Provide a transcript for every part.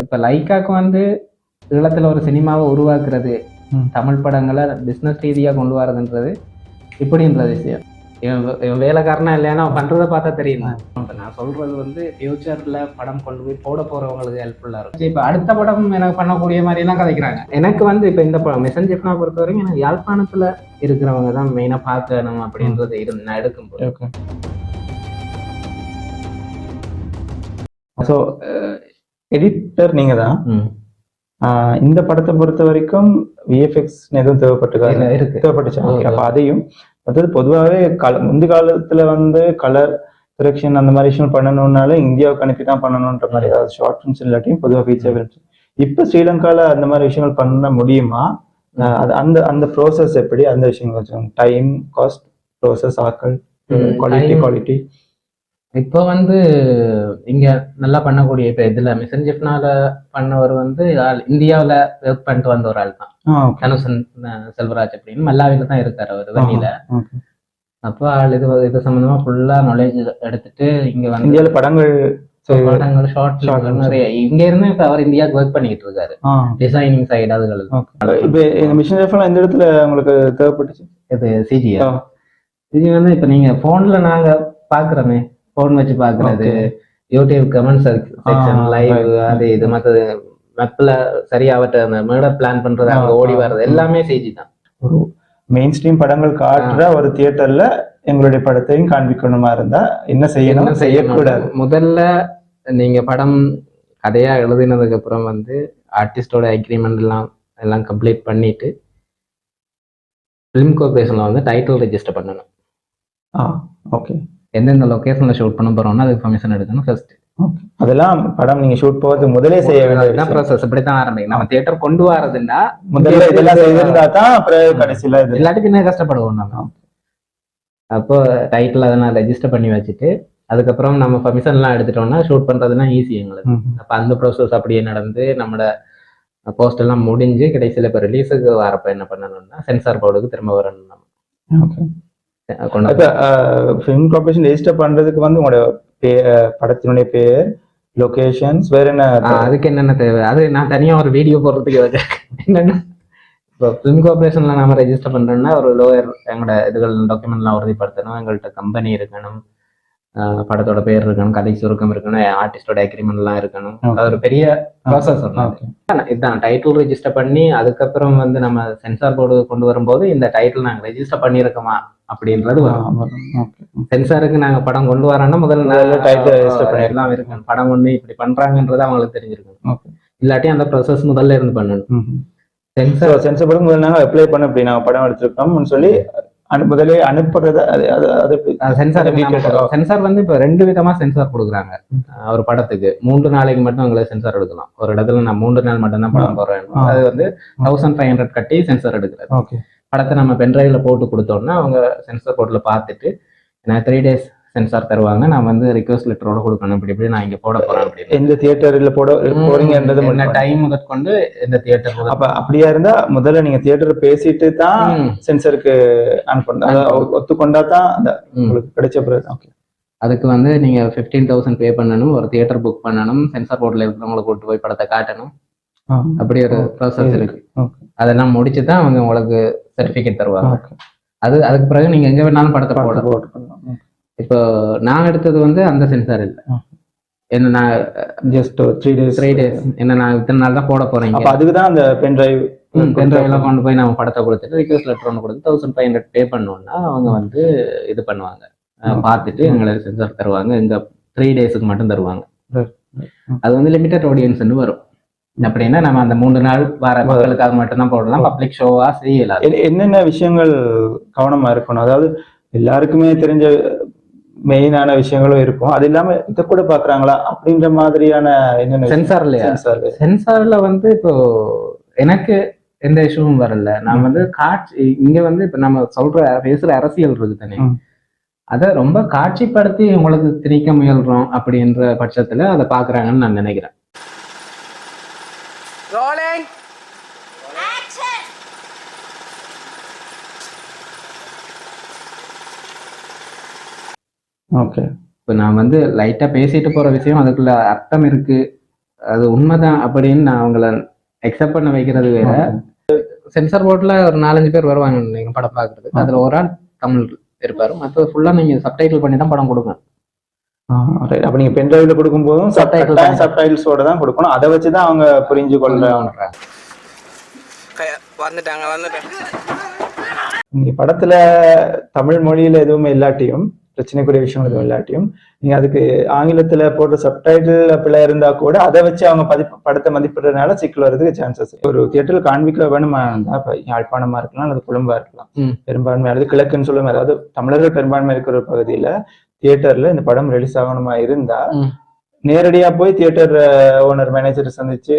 இப்ப லைக்காக்கு வந்து ஈழத்துல ஒரு சினிமாவை உருவாக்குறது. தமிழ் படங்களை பிசினஸ் ரீதியா கொண்டு வரதுன்றது இப்படின்ற விஷயம். இவன் வேலைக்காரனா இல்லைன்னா அவன் பண்றதை பார்த்தா தெரியும்? இப்ப நான் சொல்றது வந்து ஃபியூச்சர்ல படம் கொண்டு போய் போட போறவங்களுக்கு ஹெல்ப்ஃபுல்லா இருக்கும். இப்ப அடுத்த படம் எனக்கு பண்ணக்கூடிய மாதிரி எல்லாம் கதைக்கிறாங்க. எனக்கு வந்து இப்ப இந்த படம் மெசஞ்சர்னா பொறுத்த வரைக்கும் எனக்கு யாழ்ப்பாணத்துல இருக்கிறவங்க தான் மெயினா பார்க்கணும் அப்படின்றது இருந்து நான் எடுக்கும்போது. ஸோ எடிட்டர் நீங்க தான் இந்த படத்தை பொறுத்த வரைக்கும் விஎஃப்எக்ஸ் எதுவும் தேவைப்பட்டுக்கா? இல்ல, இருக்கு. தேவைப்பட்டுச்சா? அப்ப அதையும் அதாவது பொதுவாகவே கல முந்தி காலத்துல வந்து கலர் கரெக்ஷன் அந்த மாதிரி விஷயம் பண்ணணும்னால இந்தியாவுக்கு அனுப்பி தான் பண்ணணுன்ற மாதிரி அதாவது ஷார்ட் ஃபிலிம்ஸ் இல்லாட்டியும் பொதுவாக ஃபீச்சர் ஃபிலிம்ஸ் இப்போ ஸ்ரீலங்கால அந்த மாதிரி விஷயங்கள் பண்ண முடியுமா? அது அந்த அந்த ப்ரோசஸ் எப்படி? அந்த விஷயங்கள் கொஞ்சம் டைம் காஸ்ட் ப்ரோசஸ் ஆக்கள் குவாலிட்டி. குவாலிட்டி இப்போ வந்து இங்க நல்லா பண்ணக்கூடிய இப்ப இதுல மெசஞ்சர்னால பண்ணவர் வந்து இந்தியாவுல ஒர்க் பண்ணிட்டு வந்த ஒரு ஆள் தான் தனுசன் செல்வராஜ் அப்படின்னு மல்லாவில தான் இருக்காரு அவர் வெளியில. அப்போ ஆள் இது இது சம்பந்தமா ஃபுல்லா நாலேஜ் எடுத்துட்டு இங்க வந்து இந்தியால படங்கள். படங்கள் ஷார்ட். நிறைய. இங்க இருந்து இப்ப அவர் இந்தியாவுக்கு ஒர்க் பண்ணிட்டு இருக்காரு. டிசைனிங் சைடு அதுகள். இப்போ இந்த மிஷின் எந்த இடத்துல உங்களுக்கு தேவைப்பட்டுச்சு? இது சிஜி ஆ. சிஜி வந்து இப்ப நீங்க போன்ல நாங்க பாக்குறோமே. போன் வச்சு பாக்குறது. YouTube comment section live. அது இது மற்றது மெப்ல சரியாவட்ட அந்த மேடர் பிளான் பண்றது அங்க ஆ, ஓடி ஆ. வர்றது எல்லாமே சிஜி தான். ஒரு மெயின் ஸ்ட்ரீம் படங்கள் காட்டுற ஒரு தியேட்டர்ல எங்களுடைய படத்தையும் காண்பிக்கணுமா இருந்தா என்ன செய்யணும்? செய்யக்கூடாது. முதல்ல நீங்க படம் கதையா எழுதினதுக்கு அப்புறம் வந்து ஆர்டிஸ்டோட அக்ரிமெண்ட் எல்லாம் எல்லாம் கம்ப்ளீட் பண்ணிட்டு ஃபிலிம் கார்பரேஷன்ல வந்து டைட்டில் ரெஜிஸ்டர் பண்ணணும். ஆ ஓகே எந்தெந்த லொகேஷன்ல ஷூட் பண்ண போறோம்னா அதுக்கு பர்மிஷன் எடுக்கணும் ஃபர்ஸ்ட் அதெல்லாம் படம் நீங்க ஷூட் போகிறதுக்கு முதலே செய்ய வேண்டிய இதுதான் விஷயம். ப்ராசஸ் இப்படித்தான் ஆரம்பிக்கும் நம்ம தியேட்டர் கொண்டு வரதுன்னா முதல்ல இதெல்லாம் செய்திருந்தா தான் அப்புறம் கடைசியில இது. இல்லாட்டி பின்ன கஷ்டப்படுவோம் நம்ம. அப்போ டைட்டில் அதெல்லாம் ரெஜிஸ்டர் பண்ணி வச்சுட்டு அதுக்கப்புறம் நம்ம பர்மிஷன் எல்லாம் எடுத்துட்டோம்னா ஷூட் பண்றதுலாம் ஈஸி எங்களுக்கு. அப்ப அந்த ப்ராசஸ் அப்படியே நடந்து நம்மளோட போஸ்ட் எல்லாம் முடிஞ்சு கடைசியில இப்ப ரிலீஸுக்கு வரப்ப என்ன பண்ணணும்னா சென்சார் போர்டுக்கு திரும்ப வரணும் நம்ம. ஓகே ஃபிலிம் கார்பரேஷன் ரெஜிஸ்டர் பண்றதுக்கு வந்து உங்களோட படத்தினுடைய பேர் லொகேஷன்ஸ் வேற என்ன? அதுக்கு என்னென்ன தேவை? அது நான் தனியா ஒரு வீடியோ போடுறதுக்கு வச்சிருக்கேன் என்னன்னா? இப்போ ஃபிலிம் கார்பரேஷன்ல நாம ரெஜிஸ்டர் பண்றோம்னா ஒரு லோயர் எங்களோட இதுகள் டாக்குமெண்ட்லாம் உறுதிப்படுத்தணும். எங்கள்கிட்ட கம்பெனி இருக்கணும். படத்தோட பேர் இருக்கணும். கதை சுருக்கம் இருக்கணும். ஆர்டிஸ்டோட அக்ரிமெண்ட்லாம் இருக்கணும். அது ஒரு பெரிய ப்ராசஸ் இதுதான். டைட்டில் ரெஜிஸ்டர் பண்ணி அதுக்கப்புறம் வந்து நம்ம சென்சார் போர்டு கொண்டு வரும்போது இந்த டைட்டில் நாங்க ரெஜிஸ்டர் பண்ணியிருக்கோமா? அப்படின்றது சென்சாருக்கு நாங்க படம் கொண்டு வரோம்னா முதல்ல. எல்லாம் இருக்கணும் படம் ஒண்ணு இப்படி பண்றாங்கன்றது அவங்களுக்கு தெரிஞ்சிருக்கணும் இல்லாட்டி அந்த ப்ராசஸ் முதல்ல இருந்து பண்ணணும். சென்சார் சென்சர் படம் முதல்ல நாங்கள் அப்ளை பண்ண இப்படி நாங்கள் படம் எடுத்திருக்கோம்னு சொல்லி முதலே அனுப்புறது? சென்சார். சென்சார் வந்து இப்ப ரெண்டு விதமா சென்சார் கொடுக்குறாங்க. ஒரு படத்துக்கு. மூன்று நாளைக்கு மட்டும் உங்களை சென்சார் எடுக்கலாம். ஒரு இடத்துல நான் மூன்று நாள் மட்டும் தான் படம் போடுறேன். அது வந்து தௌசண்ட் ஃபைவ் ஹண்ட்ரட் கட்டி சென்சார் எடுக்கிறது. ஓகே. படத்தை நம்ம பென்ட்ரைவ்ல போட்டு கொடுத்தோம்னா அவங்க சென்சார் போர்ட்ல பார்த்துட்டு நான் த்ரீ டேஸ் சென்சார் தருவாங்க நான் வந்து ரிக்வஸ்ட் லெட்டரோட கொடுக்கணும். இப்படி இப்படி நான் இங்க போட போறேன். அப்படின்னு. எந்த தியேட்டர்ல போட போறீங்கன்றது என்ன டைம் முதற்கொண்டு எந்த தியேட்டர் அப்ப அப்படியா இருந்தா முதல்ல நீங்க தியேட்டர் பேசிட்டு தான் சென்சருக்கு அனுப்பணும். ஒத்துக்கொண்டா தான் அந்த உங்களுக்கு கிடைச்ச பிறகு ஓகே அதுக்கு வந்து நீங்க ஃபிஃப்டீன் தௌசண்ட் பே பண்ணணும். ஒரு தியேட்டர் புக் பண்ணணும். சென்சார் போர்ட்ல இருக்கிறவங்களை கூட்டு போய் படத்தை காட்டணும். அப்படி ஒரு ப்ராசஸ் இருக்கு. அதெல்லாம் முடிச்சு தான் அவங்க உங்களுக்கு சர்டிபிகேட் தருவாங்க. அது அதுக்கு பிறகு நீங்க எங்க வேணாலும் படத்தை போடலாம். இப்போ நான் எடுத்தது வந்து அந்த சென்சார் இல்ல. என்ன நான் just three days three days என்ன நான் இத்தனை நாள் தான் போட போறேன் அப்ப அதுக்கு தான் அந்த பென் டிரைவ் பென்ட்ரைவ்லாம் கொண்டு போய் நம்ம படத்தை கொடுத்துட்டு ரிக்வஸ்ட் லெட்டர் ஒன்று கொடுத்து தௌசண்ட் ஃபைவ் ஹண்ட்ரட் பே பண்ணோம்னா அவங்க வந்து இது பண்ணுவாங்க. பார்த்துட்டு எங்களுக்கு சென்சார் தருவாங்க. இந்த த்ரீ டேஸுக்கு மட்டும் தருவாங்க. அது வந்து லிமிடெட் ஆடியன்ஸ்னு வரும். அப்படின்னா நம்ம அந்த மூணு நாள் வர மக்களுக்காக மட்டும்தான் போடலாம் பப்ளிக் ஷோவா செய்யலாம் என்னென்ன விஷயங்கள் கவனமா இருக்கணும்? அதாவது எல்லாருக்குமே தெரிஞ்ச மெயினான விஷயங்களும் இருக்கும். அது இல்லாம இதை கூட பாக்குறாங்களா அப்படின்ற மாதிரியான என்னென்ன சென்சார் இல்லையா? சென்சார் சென்சார்ல வந்து இப்போ எனக்கு எந்த இஷ்யூவும் வரல. நான் வந்து காட்சி இங்க வந்து இப்ப நம்ம சொல்ற பேசுற அரசியல் இருக்கு தானே. அதை ரொம்ப காட்சிப்படுத்தி உங்களுக்கு திணிக்க முயல்றோம் அப்படின்ற பட்சத்துல அதை பாக்குறாங்கன்னு நான் நினைக்கிறேன். Rolling. ஓகே இப்போ நான் வந்து லைட்டா பேசிட்டு போற விஷயம் அதுக்குள்ள அர்த்தம் இருக்கு. அது உண்மைதான் அப்படின்னு நான் அவங்கள அக்செப்ட் பண்ண வைக்கிறது வேற. சென்சார் போர்ட்ல ஒரு நாலஞ்சு பேர் வருவாங்க நீங்க படம் பார்க்கறதுக்கு அதுல ஒரு ஆள் தமிழ் இருப்பாரு. மற்றது ஃபுல்லா நீங்க சப்டைட்டில் பண்ணி தான் படம் right. அப்ப நீங்க பென் டிரைவ்ல கொடுக்கும் போதும் Subtitle பண்ணி. சப்டைல்ஸோட தான் கொடுக்கணும். அதை வச்சு தான் அவங்க புரிஞ்சு கொள்றாங்க வந்துட்டாங்க வந்துட்டாங்க. நீங்க படத்துல தமிழ் மொழியில எதுவுமே இல்லாட்டியும் பிரச்சனைக்குரிய விஷயம் எதுவும் இல்லாட்டியும் நீங்க அதுக்கு ஆங்கிலத்துல போட்ட சப்டைட்டில் பிள்ளை இருந்தா கூட அதை வச்சு அவங்க பதிப்பு படத்தை மதிப்பிடுறதுனால சிக்கல் வர்றதுக்கு சான்சஸ் ஒரு தியேட்டரில் காண்பிக்க வேணுமா இருந்தா இப்ப யாழ்ப்பாணமா இருக்கலாம் அல்லது கொழும்பா இருக்கலாம். பெரும்பான்மை அல்லது கிழக்குன்னு சொல்லுவோம் அதாவது தமிழர்கள் பெரும்பான்மை இருக்கிற ஒரு பகுதியில தியேட்டர்ல இந்த படம் ரிலீஸ் ஆகணுமா இருந்தா. நேரடியா போய் தியேட்டர் ஓனர் மேனேஜர் சந்திச்சு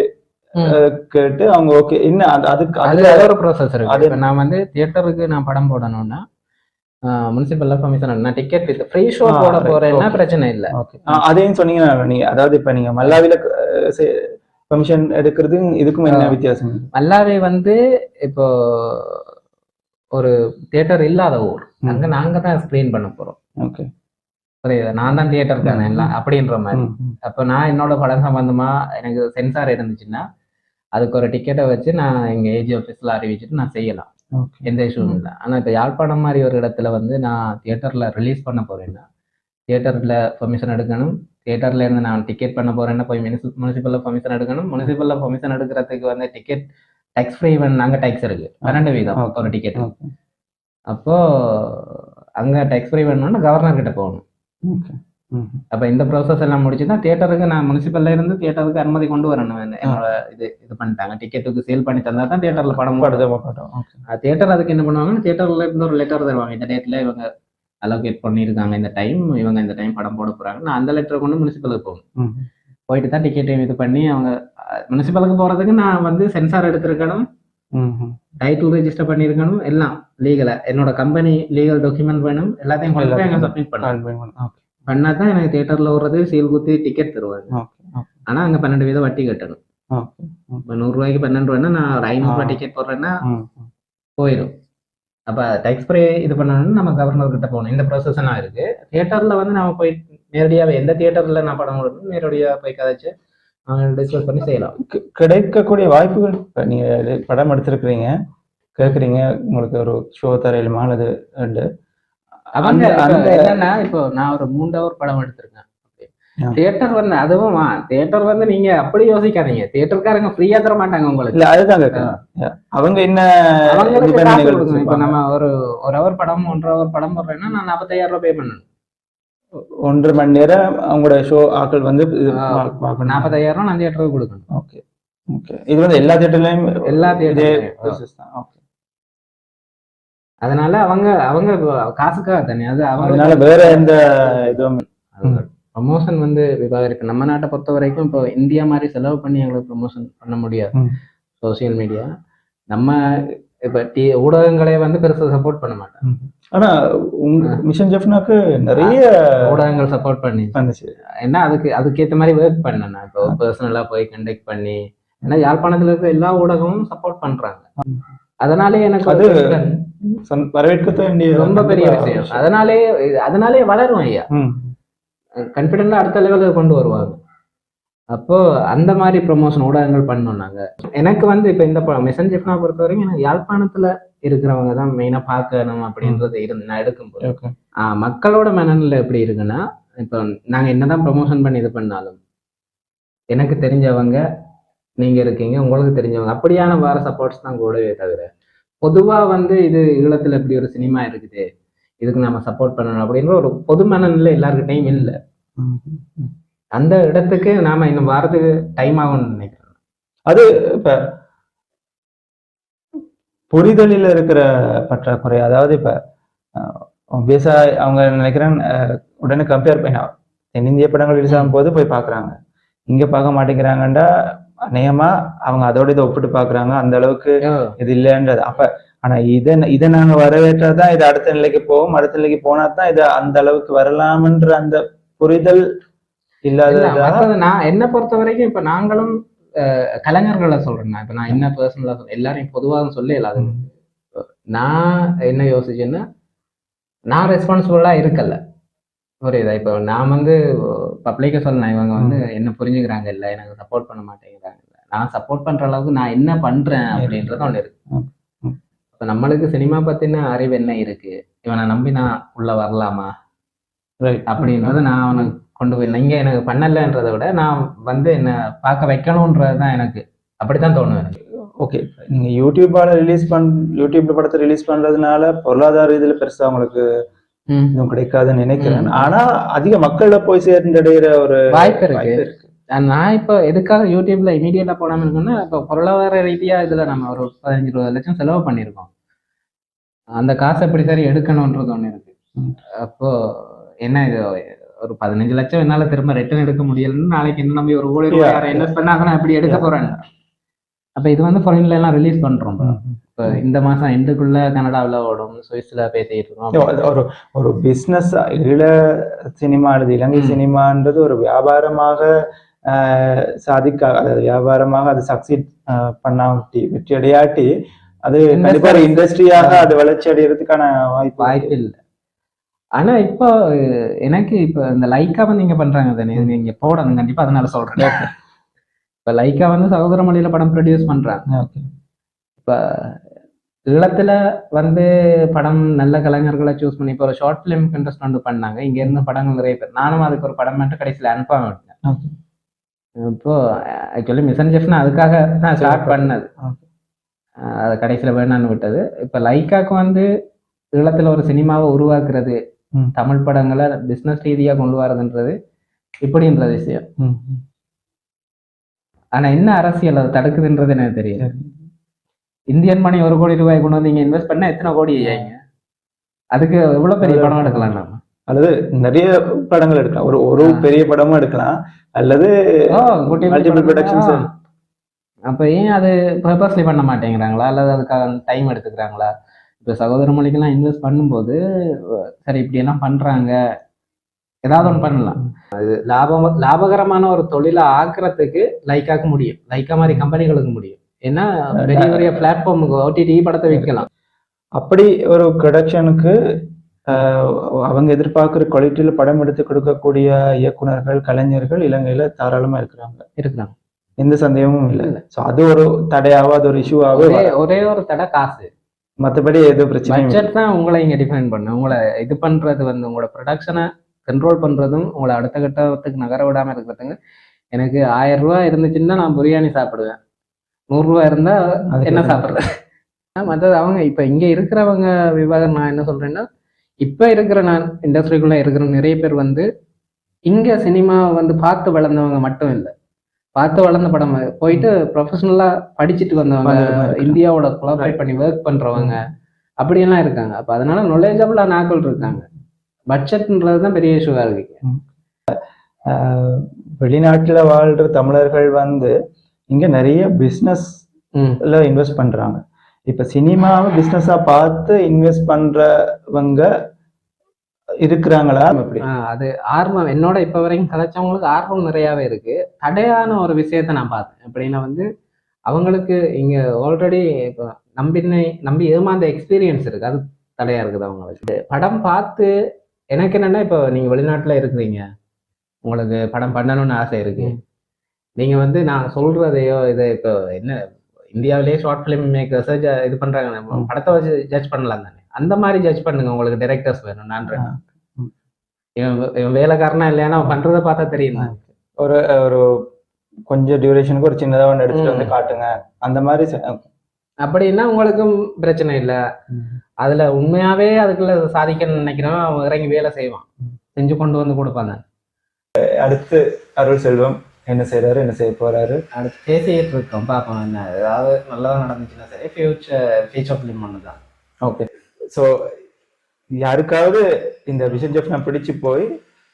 கேட்டு அவங்க ஓகே என்ன அது- அதுக்கு அது அதுல அது ஒரு ப்ராசஸ் இருக்கு. அது- நான் வந்து தியேட்டருக்கு நான் படம் போடணும்னா முனிசிபல் கமிஷனர் நான் டிக்கெட் வித் ஃப்ரீ ஷோ போட போறேன்னா. பிரச்சனை இல்ல. அதையும் சொன்னீங்கன்னா நீங்க அதாவது இப்ப நீங்க மல்லாவில கமிஷன் எடுக்கிறது இதுக்கும் என்ன. வித்தியாசம்? மல்லாவே வந்து இப்போ ஒரு தியேட்டர் இல்லாத ஊர். அங்க நாங்க தான் ஸ்கிரீன் பண்ண போறோம். ஓகே புரியுதா. நான் தான் தியேட்டர் தானே எல்லாம் அப்படின்ற மாதிரி. அப்போ நான் என்னோட படம் சம்பந்தமா எனக்கு சென்சார் இருந்துச்சுன்னா அதுக்கு ஒரு டிக்கெட்டை வச்சு நான் எங்க ஏஜி ஆஃபீஸ்ல அறிவிச்சுட்டு நான் செய்யலாம். எந்த இஷ்யூவும் இல்லை. ஆனா இப்போ யாழ்ப்பாணம் மாதிரி ஒரு இடத்துல வந்து நான் தியேட்டர்ல ரிலீஸ் பண்ண போறேன்னா தியேட்டர்ல பெர்மிஷன் எடுக்கணும். தியேட்டர்ல இருந்து நான் டிக்கெட் பண்ண போறேன்னா போய் முனிசிபல்ல பெர்மிஷன் எடுக்கணும். முனிசிபல்ல பெர்மிஷன் எடுக்கிறதுக்கு வந்து டிக்கெட் டேக்ஸ் ஃப்ரீ நாங்க டேக்ஸ் இருக்கு. பன்னெண்டு வீதம். ஒரு டிக்கெட் அப்போ அங்க டேக்ஸ் ஃப்ரீ வேணும்னா கவர்னர் கிட்ட போகணும். ஓகே. அப்ப இந்த ப்ராசஸ் எல்லாம் முடிச்சு தான் தியேட்டருக்கு நான் முனிசிபல்ல இருந்து தியேட்டருக்கு அனுமதி கொண்டு வரணும். என்ன- என்னோட இது இது பண்ணிட்டாங்க. டிக்கெட்டுக்கு சேல் பண்ணி தந்தா தான் தியேட்டர்ல படம் ஓகே. தியேட்டர் அதுக்கு என்ன பண்ணுவாங்கன்னா தியேட்டர்ல இருந்து ஒரு லெட்டர் தருவாங்க. இந்த டேட்ல இவங்க அலோகேட் பண்ணியிருக்காங்க இந்த டைம் இவங்க இந்த டைம் படம் போட போறாங்க. நான் அந்த லெட்டரை கொண்டு முனிசிபலுக்கு போகணும். போயிட்டு தான் டிக்கெட்டையும் இது பண்ணி அவங்க முனிசிபலுக்கு போறதுக்கு நான் வந்து சென்சார் எடுத்திருக்கணும். டைட்டில் ரெஜிஸ்டர் பண்ணியிருக்கணும் எல்லாம் லீகலா என்னோட கம்பெனி லீகல் டாக்குமெண்ட் வேணும். எல்லாத்தையும் கொண்டு போய் அங்க சப்மிட் பண்ணணும். பண்ணி தான் எனக்கு தியேட்டர்ல வர்றது சீல் குத்தி டிக்கெட் தருவாங்க ஆனா அங்க பன்னெண்டு வீதம் வட்டி கட்டணும். இப்போ நூறு ரூபாய்க்கு பன்னெண்டு ரூபாய்னா நான் ஒரு ஐநூறு ரூபாய். டிக்கெட் போடுறேன்னா. போயிடும். அப்ப டேக்ஸ் ஃப்ரீ இது பண்ணணும்னு நம்ம கவர்னர் கிட்ட போகணும். இந்த ப்ராசஸ் எல்லாம் இருக்கு. தியேட்டர்ல வந்து நம்ம போய் நேரடியாக எந்த தியேட்டர்ல நான் படம் கொடுக்கணும் நேரடியா போய் கதைச்சு டிஸ்கஸ் பண்ணி செய்யலாம். கிடைக்கக்கூடிய வாய்ப்புகள் இப்ப நீங்க இது படம் எடுத்திருக்கிறீங்க கேக்குறீங்க உங்களுக்கு ஒரு ஷோ தரையிலுமா அல்லது அவங்க என்னன்னா இப்போ நான் ஒரு ஹவர் படம் எடுத்திருக்கேன். தியேட்டர் வந்து அதுவும் தியேட்டர் வந்து நீங்க அப்படி யோசிக்காதீங்க. தியேட்டர்காரங்க ஃப்ரீயா தர மாட்டாங்க உங்களுக்கு. இல்ல அதுதான் அவங்க என்ன இப்போ. நம்ம ஒரு ஒரு ஹவர் படம் ஒன்றரை ஹவர் படம் போடுறேன்னா நான் நாற்பத்தாயிரம் ரூபாய் பே பண்ணணும். ஒன்றரை மணி நேரம் அவங்களோட ஷோ ஆட்கள் வந்து ரூபாய் நான் தியேட்டருக்கு கொடுக்கணும். ஓகே ஓகே இது வந்து எல்லா தியேட்டர்லயும் எல்லா தியேட்டர் ஓகே அதனால அவங்க அவங்க காசுக்காக தானே அது அதனால வேற எந்த இதுவும் ப்ரமோஷன் வந்து விவாகம் இருக்கு நம்ம நாட்டை பொறுத்த வரைக்கும் இப்போ இந்தியா மாதிரி செலவு பண்ணி எங்களுக்கு ப்ரமோஷன் பண்ண முடியாது. சோசியல் மீடியா நம்ம இப்ப டி ஊடகங்களே வந்து பெருசா சப்போர்ட் பண்ண மாட்டாங்க ஆனா உங்க மிஷன் ஜெஃப்னாக்கு நிறைய ஊடகங்கள் சப்போர்ட் பண்ணி. வந்துச்சு ஏன்னா அதுக்கு அதுக்கேற்ற மாதிரி ஒர்க் பண்ணேன் நான். இப்போ பர்சனலா போய் கண்டக்ட் பண்ணி ஏன்னா யாழ்ப்பாணத்துல இருக்க எல்லா ஊடகமும் சப்போர்ட் பண்றாங்க. அதனாலே எனக்கு அது வரவேற்கத்த வேண்டிய ரொம்ப பெரிய விஷயம். அதனாலே அதனாலே வளரும் ஐயா. ம். கான்ஃபிடென்ட்டா அடுத்த லெவலுக்கு கொண்டு வருவாங்க. அப்போ அந்த மாதிரி ப்ரொமோஷன் ஊடகங்கள் பண்ணோம் நாங்க. எனக்கு வந்து இப்போ இந்த ஜெஃப்னா பொறுத்த வரைக்கும் எனக்கு யாழ்ப்பாணத்துல இருக்கிறவங்க தான் மெயினா பார்க்கணும் அப்படின்றது இருந்து நான் எடுக்கும்போது. மக்களோட மனநிலை எப்படி இருக்குன்னா இப்போ நாங்க என்னதான் ப்ரொமோஷன் பண்ணி இது பண்ணாலும் எனக்கு தெரிஞ்சவங்க நீங்க இருக்கீங்க உங்களுக்கு தெரிஞ்சவங்க அப்படியான வேற சப்போர்ட்ஸ் தான் கூடவே தவிர பொதுவா வந்து இது ஈழத்துல இப்படி ஒரு சினிமா இருக்குது இதுக்கு நம்ம சப்போர்ட் பண்ணணும் அப்படின்ற ஒரு பொது மனநிலை எல்லாருக்கிட்டையும் இல்லை. அந்த இடத்துக்கு நாம இன்னும் வாரத்துக்கு டைம் ஆகும்னு நினைக்கிறேன். அது இப்ப புரிதலில் இருக்கிற பற்றாக்குறை அதாவது இப்ப ஆப்வியஸா அவங்க நினைக்கிறேன் உடனே கம்பேர் பண்ண தென்னிந்திய படங்கள் ரிலீஸ் ஆகும் போது போய் பாக்குறாங்க. இங்க பார்க்க மாட்டேங்கிறாங்கண்டா அநேகமா அவங்க அதோட இதை ஒப்பிட்டு பாக்குறாங்க அந்த அளவுக்கு இது இல்லைன்றது. அப்ப ஆனா இதை இதை நாங்க வரவேற்றாதான் இது அடுத்த நிலைக்கு போகும் அடுத்த நிலைக்கு போனா தான் இது அந்த அளவுக்கு வரலாம்ன்ற அந்த புரிதல் இல்ல, இல்லாததா? மத்தது நான் என்ன பொறுத்த வரைக்கும் இப்ப நாங்களும் கலைஞர்களை சொல்றேன் நான். இப்ப நான் என்ன பர்சனலா சொல்றேன் எல்லாரையும் பொதுவாக சொல்ல இல்லாத நான் என்ன யோசிச்சேன்னா நான் ரெஸ்பான்சிபிளா இருக்கல. புரியுதா? இப்போ நான் வந்து பப்ளிக்கா சொல்லலாம் இவங்க வந்து என்ன புரிஞ்சுக்கிறாங்க இல்ல எனக்கு சப்போர்ட் பண்ண மாட்டேங்கிறாங்க நான் சப்போர்ட் பண்ற அளவுக்கு நான் என்ன பண்றேன் அப்படின்றது ஒண்ணு இருக்கு. இப்ப நம்மளுக்கு சினிமா பத்தின அறிவு என்ன இருக்கு? இவனை நம்பி நான் உள்ள வரலாமா? ரைட் அப்படின்றத நான் அவனுக்கு கொண்டு போய் இங்க எனக்கு பண்ணலன்றதை விட நான் வந்து என்ன பார்க்க வைக்கணும்ன்றது தான் எனக்கு. அப்படித்தான் தோணும் எனக்கு. ஓகே. நீங்க யூடியூபால ரிலீஸ் பண் யூடியூப்ல படத்தை ரிலீஸ் பண்றதுனால பொருளாதார இதுல பெருசா உங்களுக்கு இதுவும் கிடைக்காதுன்னு நினைக்கிறேன். ஆனா அதிக மக்கள்ல போய் சேர்ந்தடைகிற ஒரு வாய்ப்பு இருக்கு. நான் இப்போ எதுக்காக யூடியூப்ல இமீடியட்டா போடாம இருக்கேன்னா இப்போ பொருளாதார ரீதியா இதுல நம்ம ஒரு பதினஞ்சு இருபது லட்சம் செலவு பண்ணியிருக்கோம். அந்த காசை எப்படி சரி எடுக்கணும்ன்றது ஒண்ணு இருக்கு. அப்போ என்ன இது? ஒரு பதினஞ்சு லட்சம் என்னால திரும்ப ரிட்டர்ன் எடுக்க முடியலன்னு நாளைக்கு என்ன நம்பி ஒரு கோடி ரூபாய். இன்வெஸ்ட் பண்ணா அதை நான் எப்படி எடுக்க போறேன் அப்ப இது வந்து ஃபாரின்ல எல்லாம் ரிலீஸ் பண்றோம். ம். இப்போ இந்த மாசம் எண்டுக்குள்ள கனடாவில் ஓடும் சுவிஸ்ல பேசிட்டு இருக்கோம். ஒரு ஒரு பிசினஸ் ஈழ சினிமா அல்லது இலங்கை ம். சினிமான்றது ஒரு வியாபாரமாக சாதிக்க அதாவது வியாபாரமாக அது சக்சீட் பண்ணாட்டி வெற்றி அடையாட்டி அது கண்டிப்பா ஒரு இண்டஸ்ட்ரியாக அது வளர்ச்சி அடைகிறதுக்கான வாய்ப்பு வாய்ப்பு இல்லை ஆனா இப்போ எனக்கு இப்போ இந்த லைக்கா வந்து நீங்க பண்றாங்க தானே நீங்க போடணும். கண்டிப்பா அதனால சொல்றேன். இப்ப லைக்கா வந்து சகோதர மொழியில படம் ப்ரொடியூஸ் பண்றாங்க. இப்ப ஈழத்துல வந்து படம் நல்ல கலைஞர்களை சூஸ் பண்ணி இப்போ ஒரு ஷார்ட் ஃபிலிம் இன்ட்ரெஸ்ட் வந்து பண்ணாங்க. இங்க இருந்து படங்கள் நிறைய பேர். நானும் அதுக்கு ஒரு படம் மட்டும் கடைசியில் அனுப்பாம விட்டேன் இப்போ ஆக்சுவலி மிசன் ஜெஃப்னா அதுக்காக தான் ஸ்டார்ட் பண்ணது. அது கடைசியில் வேணான்னு விட்டது. இப்போ லைக்காக்கு வந்து ஈழத்துல ஒரு சினிமாவை உருவாக்குறது. தமிழ் படங்களை பிசினஸ் ரீதியா கொண்டு வரதுன்றது இப்படின்ற விஷயம். ஆனா என்ன அரசியல் அது தடுக்குதுன்றது எனக்கு தெரியல. இந்தியன் மணி ஒரு கோடி ரூபாய் கொண்டு வந்து நீங்க இன்வெஸ்ட் பண்ணா எத்தனை கோடி ஐயாங்க அதுக்கு எவ்வளவு பெரிய படம் எடுக்கலாம் நாம? அல்லது நிறைய படங்கள் எடுக்கலாம். ஒரு ஒரு. பெரிய படமும் எடுக்கலாம். அல்லது. அப்ப ஏன் அது பர்பஸ்லி பண்ண மாட்டேங்கிறாங்களா? அல்லது அதுக்காக டைம் எடுத்துக்கிறாங்களா? இப்ப சகோதர மொழிக்கெல்லாம் இன்வெஸ்ட் பண்ணும்போது சரி இப்படி எல்லாம் பண்றாங்க. ஏதாவது ஒன்று பண்ணலாம். அது லாபம் லாபகரமான ஒரு தொழிலை ஆக்குறதுக்கு லைக்காக்க முடியும். லைக்கா மாதிரி கம்பெனிகளுக்கு முடியும். ஏன்னா பெரிய பெரிய பிளாட்ஃபார்முக்கு ஓடிடி படத்தை விற்கலாம். அப்படி ஒரு ப்ரொடக்ஷனுக்கு அவங்க எதிர்பார்க்குற குவாலிட்டியில படம் எடுத்து கொடுக்கக்கூடிய இயக்குனர்கள் கலைஞர்கள் இலங்கையில தாராளமா இருக்கிறாங்க. இருக்கிறாங்க. எந்த சந்தேகமும் இல்லை. ஸோ அது ஒரு தடையாவோ அது ஒரு இஷ்யூவாகவே ஒரே ஒரு தடை காசு. மற்றபடி எதுவும் பிரச்சனை பட்ஜெட் தான் உங்களை இங்க டிஃபைன் பண்ணு. உங்களை இது பண்றது வந்து உங்களோட ப்ரொடக்ஷனை கண்ட்ரோல் பண்றதும் உங்களை அடுத்த கட்டத்துக்கு நகர விடாம இருக்கிறதுங்க. எனக்கு ஆயிரம் ரூபாய் இருந்துச்சுன்னா நான் பிரியாணி சாப்பிடுவேன். நூறு ரூபாய் இருந்தா அதுக்கு என்ன. சாப்பிடுறேன் மற்றது அவங்க இப்ப இங்க இருக்கிறவங்க விவாகம் நான் என்ன சொல்றேன்னா இப்ப இருக்கிற நான் இண்டஸ்ட்ரிக்குள்ள இருக்கிற நிறைய பேர் வந்து இங்க சினிமா வந்து பார்த்து வளர்ந்தவங்க மட்டும் இல்லை. பார்த்து வளர்ந்த படம் போயிட்டு ப்ரொஃபஷனலா படிச்சுட்டு வந்தவங்க. இந்தியாவோட கொலாபரேட் பண்ணி ஒர்க் பண்றவங்க அப்படியெல்லாம் இருக்காங்க. அப்ப அதனால knowledgeable நாக்கள் இருக்காங்க. பட்ஜெட்ன்றது தான் பெரிய இஷ்யூவா இருக்கு. வெளிநாட்டுல வாழ்ற தமிழர்கள் வந்து இங்க நிறைய பிசினஸ் ம். இன்வெஸ்ட் பண்றாங்க. இப்ப சினிமாவை பிசினஸா பார்த்து இன்வெஸ்ட் பண்றவங்க இருக்கிறாங்களா? அது ஆர்வம். என்னோட இப்ப வரைக்கும் கதைச்சவங்களுக்கு ஆர்வம் நிறையாவே இருக்கு. தடையான ஒரு விஷயத்த நான் பார்த்தேன். எப்படின்னா வந்து அவங்களுக்கு இங்க ஆல்ரெடி இப்போ நம்பினை நம்பி ஏமாந்த எக்ஸ்பீரியன்ஸ் இருக்கு. அது தடையா இருக்குது அவங்களுக்கு. படம் பார்த்து எனக்கு என்னன்னா இப்போ நீங்க வெளிநாட்டுல இருக்கிறீங்க. உங்களுக்கு படம் பண்ணணும்னு ஆசை இருக்கு. நீங்க வந்து நான் சொல்றதையோ இதை இப்போ என்ன இந்தியாவிலேயே ஷார்ட் ஃபிலிம் மேக்கர்ஸ் இது பண்றாங்க. படத்தை வச்சு ஜட்ஜ் பண்ணலாம் தானே? அந்த மாதிரி ஜட்ஜ் பண்ணுங்க. உங்களுக்கு டைரக்டர்ஸ் வேணும். நான். இவன் இவன் வேலைக்காரனா இல்லையானா அவன் பண்றதை பார்த்தா தெரியும். ஒரு ஒரு கொஞ்சம் டியூரேஷனுக்கு ஒரு சின்னதா ஒன்று எடுத்துட்டு வந்து. காட்டுங்க. அந்த மாதிரி அப்படின்னா உங்களுக்கும் பிரச்சனை இல்லை. அதுல உண்மையாவே அதுக்குள்ள சாதிக்கணும்னு நினைக்கிறவன் அவன் இறங்கி வேலை செய்வான். செஞ்சு கொண்டு வந்து கொடுப்பாங்க அடுத்து அருள் செல்வம் என்ன செய்றாரு என்ன செய்ய போறாரு? அடுத்து பேசிட்டு இருக்கோம். பார்ப்போம் என்ன ஏதாவது நல்லதா நடந்துச்சுன்னா சரி ஃபியூச்சர் ஃபியூச்சர் ஃபிலிம் ஒன்று தான் ஓகே. ஸோ யாருக்காவது இந்த விஷன் ஜெஃப்னா பிடிச்சு போய்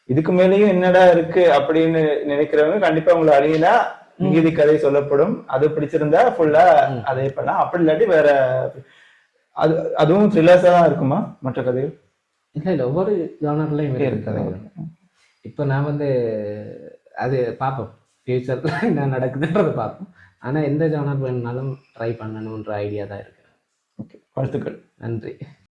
இதுக்கு மேலேயும் என்னடா இருக்கு அப்படின்னு நினைக்கிறவங்க கண்டிப்பா உங்களை அழியினா மீதி கதை சொல்லப்படும். அது பிடிச்சிருந்தா ஃபுல்லா. அதே பண்ணலாம். அப்படி இல்லாட்டி வேற அது அதுவும் த்ரில்லர்ஸா தான் இருக்குமா மற்ற கதைகள்? இல்லை இல்லை ஒவ்வொரு ஜானர்லையும் இருக்கு. இருக்குது இப்போ நான் வந்து அது பார்ப்போம். ஃபியூச்சரில் என்ன நடக்குதுன்றது பார்ப்போம். ஆனால் எந்த ஜானர் வேணும்னாலும் ட்ரை பண்ணணுன்ற ஐடியா தான் இருக்கு. ஓகே வாழ்த்துக்கள். நன்றி.